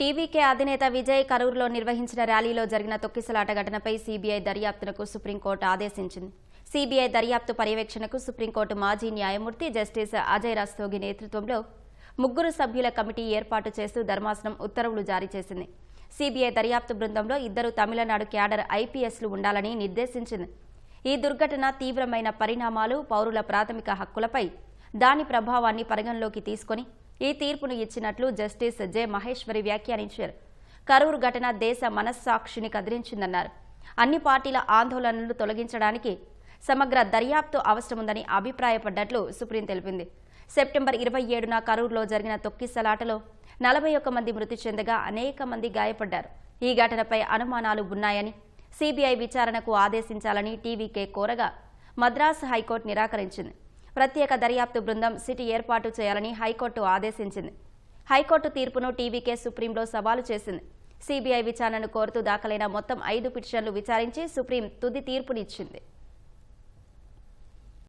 TVK అధినేత విజయ్ కరూరులో నిర్వహించిన ర్యాలీలో జరిగిన తొక్కిసలాట ఘటనపై సీబీఐ దర్యాప్తునకు సుప్రీంకోర్టు ఆదేశించింది. సీబీఐ దర్యాప్తు పర్యవేక్షణకు సుప్రీంకోర్టు మాజీ న్యాయమూర్తి జస్టిస్ అజయ్ రస్తోగి నేతృత్వంలో ముగ్గురు సభ్యుల కమిటీ ఏర్పాటు చేస్తూ ధర్మాసనం ఉత్తర్వులు జారీ చేసింది. సీబీఐ దర్యాప్తు బృందంలో ఇద్దరు తమిళనాడు క్యాడర్ ఐపీఎస్లు ఉండాలని నిర్దేశించింది. ఈ దుర్ఘటన తీవ్రమైన పరిణామాలు పౌరుల ప్రాథమిక హక్కులపై దాని ప్రభావాన్ని పరిగణలోకి తీసుకొని ఈ తీర్పును ఇచ్చినట్లు జస్టిస్ జె మహేశ్వరి వ్యాఖ్యానించారు. కరూరు ఘటన దేశ మనస్సాక్షిని కదిలించిందన్నారు. అన్ని పార్టీల ఆందోళనలు తొలగించడానికి సమగ్ర దర్యాప్తు అవసరముందని అభిప్రాయపడ్డట్లు సుప్రీం తెలిపింది. సెప్టెంబర్ ఇరవై ఏడున కరూరులో జరిగిన తొక్కిసలాటలో నలభై ఒక్క మంది మృతి చెందగా అనేక మంది గాయపడ్డారు. ఈ ఘటనపై అనుమానాలు ఉన్నాయని సీబీఐ విచారణకు ఆదేశించాలని టీవీకే కోరగా మద్రాసు హైకోర్టు నిరాకరించింది. ప్రత్యేక దర్యాప్తు బృందం సిటీ ఏర్పాటు చేయాలని హైకోర్టు ఆదేశించింది. హైకోర్టు తీర్పును టీవీకే సుప్రీంలో సవాలు చేసింది. సీబీఐ విచారణను కోరుతూ దాఖలైన మొత్తం ఐదు పిటిషన్లు విచారించి సుప్రీం తుది తీర్పునిచ్చింది.